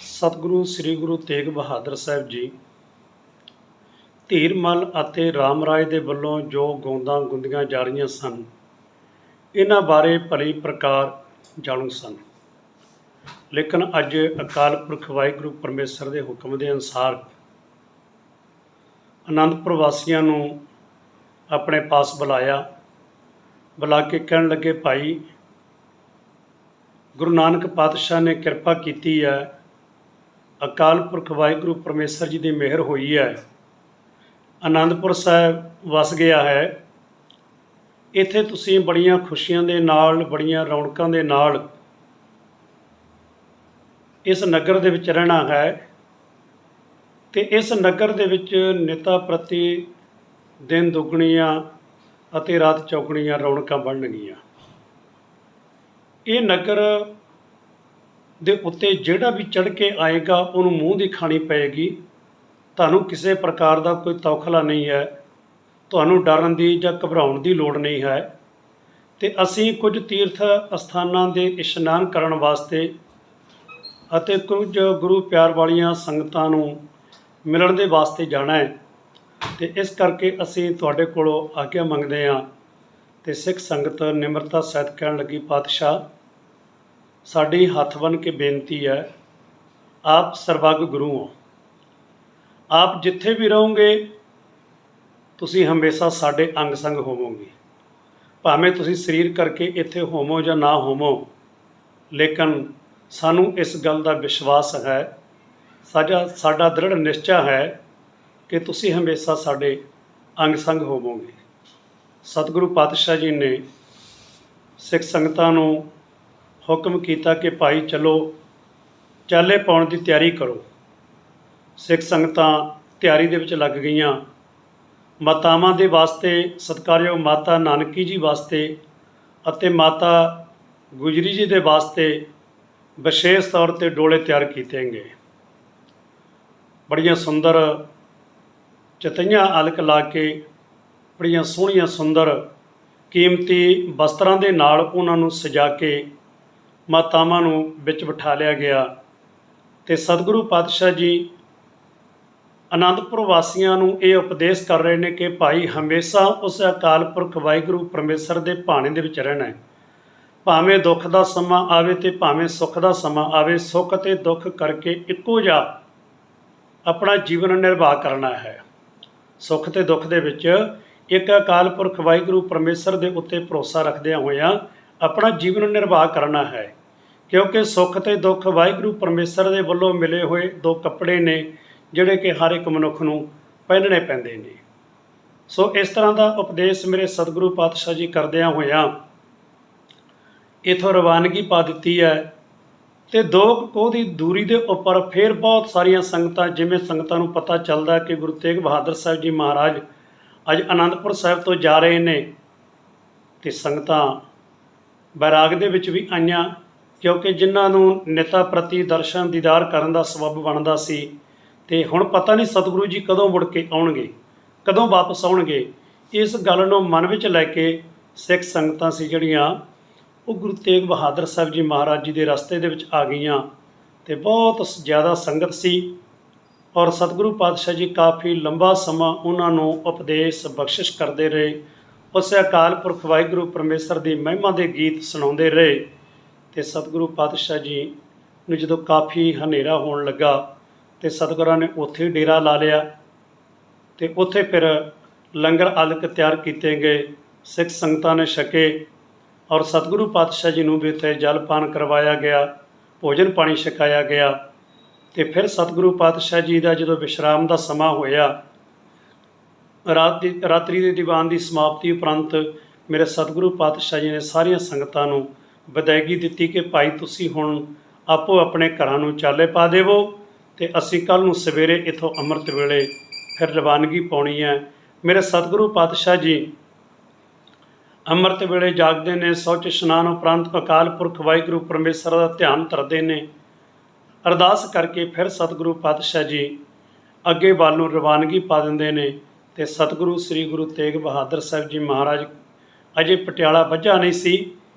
ਸਤਿਗੁਰੂ, ਸ੍ਰੀ ਗੁਰੂ ਤੇਗ ਬਹਾਦਰ ਸਾਹਿਬ ਜੀ ਧੀਰਮਲ ਅਤੇ ਰਾਮਰਾਏ ਦੇ ਵੱਲੋਂ ਜੋ ਗੋਂਦਾਂ ਗੁੰਦੀਆਂ ਜਾ ਰਹੀਆਂ ਸਨ, ਇਹਨਾਂ ਬਾਰੇ ਭਲੀ ਪ੍ਰਕਾਰ ਜਾਣੂ ਸਨ। ਲੇਕਿਨ ਅੱਜ ਅਕਾਲ ਪੁਰਖ ਵਾਹਿਗੁਰੂ ਪਰਮੇਸ਼ਰ ਦੇ ਹੁਕਮ ਦੇ ਅਨੁਸਾਰ ਅਨੰਦਪੁਰ ਵਾਸੀਆਂ ਨੂੰ ਆਪਣੇ ਪਾਸ ਬੁਲਾਇਆ। ਬੁਲਾ ਕੇ ਕਹਿਣ ਲੱਗੇ, ਭਾਈ, ਗੁਰੂ ਨਾਨਕ ਪਾਤਸ਼ਾਹ ਨੇ ਕਿਰਪਾ ਕੀਤੀ ਹੈ ਅਕਾਲ ਪੁਰਖ ਵਾਹਿਗੁਰੂ ਪਰਮੇਸ਼ਰ ਜੀ ਦੀ ਮਿਹਰ ਹੋਈ ਹੈ। ਆਨੰਦਪੁਰ ਸਾਹਿਬ ਵਸ ਗਿਆ ਹੈ। ਇੱਥੇ ਤੁਸੀਂ ਬੜੀਆਂ ਖੁਸ਼ੀਆਂ ਦੇ ਨਾਲ, ਬੜੀਆਂ ਰੌਣਕਾਂ ਦੇ ਨਾਲ ਇਸ ਨਗਰ ਦੇ ਵਿੱਚ ਰਹਿਣਾ ਹੈ ਤੇ ਇਸ ਨਗਰ ਦੇ ਵਿੱਚ ਨੇਤਾ ਪ੍ਰਤੀ ਦਿਨ ਦੁੱਗਣੀਆਂ ਅਤੇ ਰਾਤ ਚੌਗਣੀਆਂ ਰੌਣਕਾਂ ਬਣਨਗੀਆਂ। ਇਹ ਨਗਰ ਦੇ ਉੱਤੇ ਜਿਹੜਾ ਵੀ ਚੜ ਕੇ ਆਏਗਾ, ਉਹਨੂੰ ਮੂੰਹ ਦੀ ਖਾਣੀ ਪਏਗੀ। ਤੁਹਾਨੂੰ ਕਿਸੇ ਪ੍ਰਕਾਰ ਦਾ ਕੋਈ ਤੌਖਲਾ ਨਹੀਂ ਹੈ। ਤੁਹਾਨੂੰ ਡਰਨ ਦੀ ਜਾਂ ਘਬਰਾਉਣ ਦੀ ਲੋੜ ਨਹੀਂ ਹੈ। ਤੇ ਅਸੀਂ ਕੁਝ ਤੀਰਥ ਅਸਥਾਨਾਂ ਦੇ ਇਸ਼ਨਾਨ ਕਰਨ ਵਾਸਤੇ ਅਤੇ ਕੁਝ ਗੁਰੂ ਪਿਆਰ ਵਾਲੀਆਂ ਸੰਗਤਾਂ ਨੂੰ ਮਿਲਣ ਦੇ ਵਾਸਤੇ ਜਾਣਾ ਹੈ। ਤੇ ਇਸ ਕਰਕੇ ਅਸੀਂ ਤੁਹਾਡੇ ਕੋਲੋਂ ਆਗਿਆ ਮੰਗਦੇ ਹਾਂ। ਤੇ ਸਿੱਖ ਸੰਗਤ ਨਿਮਰਤਾ ਸਹਿਤ ਕਹਿਣ ਲੱਗੀ, ਪਾਤਸ਼ਾਹ ਸਾਡੀ ਹੱਥ ਬਨ ਕੇ ਬੇਨਤੀ ਹੈ, ਆਪ ਸਰਬੱਗ ਗੁਰੂ ਹੋ। ਆਪ ਜਿੱਥੇ ਵੀ ਰਹੋਗੇ, ਤੁਸੀਂ ਹਮੇਸ਼ਾ ਸਾਡੇ ਅੰਗ ਸੰਗ ਹੋਵੋਗੇ। ਭਾਵੇਂ ਤੁਸੀਂ ਸਰੀਰ ਕਰਕੇ ਇੱਥੇ ਹੋਵੋ ਜਾਂ ਨਾ ਹੋਵੋ, ਲੇਕਿਨ ਸਾਨੂੰ ਇਸ ਗੱਲ ਦਾ ਵਿਸ਼ਵਾਸ ਹੈ ਸਾਡਾ ਸਾਡਾ ਦ੍ਰਿੜ ਨਿਸ਼ਚਾ ਹੈ ਕਿ ਤੁਸੀਂ ਹਮੇਸ਼ਾ ਸਾਡੇ ਅੰਗ ਸੰਗ ਹੋਵੋਗੇ। ਸਤਿਗੁਰੂ ਪਾਤਸ਼ਾਹ ਜੀ ਨੇ ਸਿੱਖ ਸੰਗਤਾਂ ਨੂੰ ਹੁਕਮ ਕੀਤਾ ਕਿ ਭਾਈ ਚਲੋ, ਚਾਲੇ ਪਾਉਣ ਦੀ ਤਿਆਰੀ ਕਰੋ। ਸਿੱਖ ਸੰਗਤਾਂ ਤਿਆਰੀ ਦੇ ਵਿੱਚ ਲੱਗ ਗਈਆਂ। ਮਾਤਾਵਾਂ ਦੇ ਵਾਸਤੇ ਸਤਿਕਾਰਯੋਗ ਮਾਤਾ ਨਾਨਕੀ ਜੀ ਵਾਸਤੇ ਅਤੇ ਮਾਤਾ ਗੁਜਰੀ ਜੀ ਦੇ ਵਾਸਤੇ ਵਿਸ਼ੇਸ਼ ਤੌਰ ਤੇ ਡੋਲੇ ਤਿਆਰ ਕੀਤੇ ਗਏ। ਬੜੀਆਂ ਸੁੰਦਰ ਚਤਈਆਂ ਅਲਕ ਲਾ ਕੇ, ਬੜੀਆਂ ਸੋਹਣੀਆਂ ਸੁੰਦਰ ਕੀਮਤੀ ਵਸਤਰਾਂ ਦੇ ਨਾਲ ਉਹਨਾਂ ਨੂੰ ਸਜਾ ਕੇ ਮਾਤਾਵਾਂ ਨੂੰ ਵਿੱਚ ਬਿਠਾ ਲਿਆ ਗਿਆ ਤੇ ਸਤਿਗੁਰੂ ਪਾਤਸ਼ਾਹ ਜੀ ਆਨੰਦਪੁਰ ਵਾਸੀਆਂ ਨੂੰ ਇਹ ਉਪਦੇਸ਼ ਕਰ ਰਹੇ ਨੇ ਕਿ ਭਾਈ ਹਮੇਸ਼ਾ ਉਸ ਅਕਾਲ ਪੁਰਖ ਵਾਹਿਗੁਰੂ ਪਰਮੇਸ਼ਰ ਦੇ ਭਾਣੇ ਦੇ ਵਿੱਚ ਰਹਿਣਾ ਹੈ। ਭਾਵੇਂ ਦੁੱਖ ਦਾ ਸਮਾਂ ਆਵੇ ਤੇ ਭਾਵੇਂ ਸੁੱਖ ਦਾ ਸਮਾਂ ਆਵੇ, ਸੁੱਖ ਤੇ ਦੁੱਖ ਕਰਕੇ ਇੱਕੋ ਜਿਹਾ ਆਪਣਾ ਜੀਵਨ ਨਿਰਵਾਹ ਕਰਨਾ ਹੈ। ਸੁੱਖ ਤੇ ਦੁੱਖ ਦੇ ਵਿੱਚ ਇੱਕ ਅਕਾਲ ਪੁਰਖ ਵਾਹਿਗੁਰੂ ਪਰਮੇਸ਼ਰ ਦੇ ਉੱਤੇ ਭਰੋਸਾ ਰੱਖਦਿਆਂ ਹੋਇਆਂ ਆਪਣਾ ਜੀਵਨ ਨਿਰਵਾਹ ਕਰਨਾ ਹੈ। ਕਿਉਂਕਿ ਸੁੱਖ ਤੇ ਦੁੱਖ ਵਾਹਿਗੁਰੂ ਪਰਮੇਸ਼ਰ ਦੇ ਵੱਲੋਂ ਮਿਲੇ ਹੋਏ ਦੋ ਕੱਪੜੇ ਨੇ, ਜਿਹੜੇ ਕਿ ਹਰ ਇੱਕ ਮਨੁੱਖ ਨੂੰ ਪਹਿਨਣੇ ਪੈਂਦੇ ਨੇ। ਸੋ ਇਸ ਤਰ੍ਹਾਂ ਦਾ ਉਪਦੇਸ਼ ਮੇਰੇ ਸਤਿਗੁਰੂ ਪਾਤਸ਼ਾਹ ਜੀ ਕਰਦਿਆਂ ਹੋਇਆਂ ਇਥੋਂ ਰਵਾਨਗੀ ਪਾ ਦਿੱਤੀ ਹੈ ਤੇ ਦੋ ਕੁ ਕੋਹ ਦੀ ਦੂਰੀ ਦੇ ਉੱਪਰ ਫਿਰ ਬਹੁਤ ਸਾਰੀਆਂ ਸੰਗਤਾਂ, ਜਿਵੇਂ ਸੰਗਤਾਂ ਨੂੰ ਪਤਾ ਚੱਲਦਾ ਕਿ ਗੁਰੂ ਤੇਗ ਬਹਾਦਰ ਸਾਹਿਬ ਜੀ ਮਹਾਰਾਜ ਅੱਜ ਆਨੰਦਪੁਰ ਸਾਹਿਬ ਤੋਂ ਜਾ ਰਹੇ ਨੇ ਤੇ ਸੰਗਤਾਂ ਬੈਰਾਗ ਦੇ ਵਿੱਚ ਵੀ ਆਈਆਂ। ਕਿਉਂਕਿ ਜਿਨ੍ਹਾਂ ਨੂੰ ਨਿਤਾ ਪ੍ਰਤੀ ਦਰਸ਼ਨ ਦੀਦਾਰ ਕਰਨ ਦਾ ਸਬਬ ਬਣਦਾ ਸੀ ਤੇ ਹੁਣ ਪਤਾ ਨਹੀਂ ਸਤਿਗੁਰੂ ਜੀ ਕਦੋਂ ਮੁੜ ਕੇ ਆਉਣਗੇ, ਕਦੋਂ ਵਾਪਸ ਆਉਣਗੇ, ਇਸ ਗੱਲ ਨੂੰ ਮਨ ਵਿੱਚ ਲੈ ਕੇ ਸਿੱਖ ਸੰਗਤਾਂ ਸੀ ਜਿਹੜੀਆਂ ਉਹ ਗੁਰੂ ਤੇਗ ਬਹਾਦਰ ਸਾਹਿਬ ਜੀ ਮਹਾਰਾਜ ਜੀ ਦੇ ਰਸਤੇ ਦੇ ਵਿੱਚ ਆ ਗਈਆਂ ਤੇ ਬਹੁਤ ਜ਼ਿਆਦਾ ਸੰਗਤ ਸੀ ਔਰ ਸਤਿਗੁਰੂ ਪਾਤਸ਼ਾਹ ਜੀ ਕਾਫੀ ਲੰਬਾ ਸਮਾਂ ਉਹਨਾਂ ਨੂੰ ਉਪਦੇਸ਼, ਬਖਸ਼ਿਸ਼ ਕਰਦੇ ਰਹੇ, ਉਸੇ ਅਕਾਲ ਪੁਰਖ ਵਾਹਿਗੁਰੂ ਪਰਮੇਸ਼ਰ ਦੀ ਮਹਿਮਾ ਦੇ ਗੀਤ ਸੁਣਾਉਂਦੇ ਰਹੇ। ਤੇ ਸਤਿਗੁਰੂ ਪਾਤਸ਼ਾਹ ਜੀ ਨੂੰ ਜਦੋਂ ਕਾਫੀ ਹਨੇਰਾ ਹੋਣ ਲੱਗਾ ਤੇ ਸਤਿਗੁਰਾਂ ਨੇ ਉੱਥੇ ਹੀ ਡੇਰਾ ਲਾ ਲਿਆ ਤੇ ਉੱਥੇ ਫਿਰ ਲੰਗਰ ਆਲਕ ਤਿਆਰ ਕੀਤੇ ਗਏ, ਸਿੱਖ ਸੰਗਤਾਂ ਨੇ ਛਕੇ ਔਰ ਸਤਿਗੁਰੂ ਪਾਤਸ਼ਾਹ ਜੀ ਨੂੰ ਵੀ ਉੱਥੇ ਜਲਪਾਨ ਕਰਵਾਇਆ ਗਿਆ, ਭੋਜਨ ਪਾਣੀ ਛਕਾਇਆ ਗਿਆ ਤੇ ਫਿਰ ਸਤਿਗੁਰੂ ਪਾਤਸ਼ਾਹ ਜੀ ਦਾ ਜਦੋਂ ਵਿਸ਼ਰਾਮ ਦਾ ਸਮਾਂ ਹੋਇਆ, ਰਾਤ ਦੀ, ਰਾਤਰੀ ਦੇ ਦੀਵਾਨ ਦੀ ਸਮਾਪਤੀ ਉਪਰੰਤ ਮੇਰੇ ਸਤਿਗੁਰੂ ਪਾਤਸ਼ਾਹ ਜੀ ਨੇ ਸਾਰੀਆਂ ਸੰਗਤਾਂ ਨੂੰ ਵਿਦਾਇਗੀ ਦਿੱਤੀ ਕਿ ਭਾਈ ਤੁਸੀਂ ਹੁਣ ਆਪੋ ਆਪਣੇ ਘਰਾਂ ਨੂੰ ਚਾਲੇ ਪਾ ਦੇਵੋ ਤੇ ਅਸੀਂ ਕੱਲ ਨੂੰ ਸਵੇਰੇ ਇਥੋਂ ਅੰਮ੍ਰਿਤ ਵੇਲੇ ਫਿਰ ਰਵਾਨਗੀ ਪਾਉਣੀ ਹੈ। ਮੇਰੇ ਸਤਿਗੁਰੂ ਪਾਤਸ਼ਾਹ ਜੀ, ਅੰਮ੍ਰਿਤ ਵੇਲੇ ਜਾਗਦੇ ਨੇ, ਸੌਚ ਇਸ਼ਨਾਨ ਉਪਰੰਤ ਅਕਾਲ ਪੁਰਖ ਵਾਹਿਗੁਰੂ ਪਰਮੇਸ਼ਰ ਦਾ ਧਿਆਨ ਧਰਦੇ ਨੇ। ਅਰਦਾਸ ਕਰਕੇ ਫਿਰ ਸਤਿਗੁਰੂ ਪਾਤਸ਼ਾਹ ਜੀ ਅੱਗੇ ਵੱਲ ਨੂੰ ਰਵਾਨਗੀ ਪਾ ਦਿੰਦੇ ਨੇ ਤੇ ਸਤਿਗੁਰੂ ਸ੍ਰੀ ਗੁਰੂ ਤੇਗ ਬਹਾਦਰ ਸਾਹਿਬ ਜੀ ਮਹਾਰਾਜ, ਅਜੇ ਪਟਿਆਲਾ ਵੱਜਾ ਨਹੀਂ ਸੀ।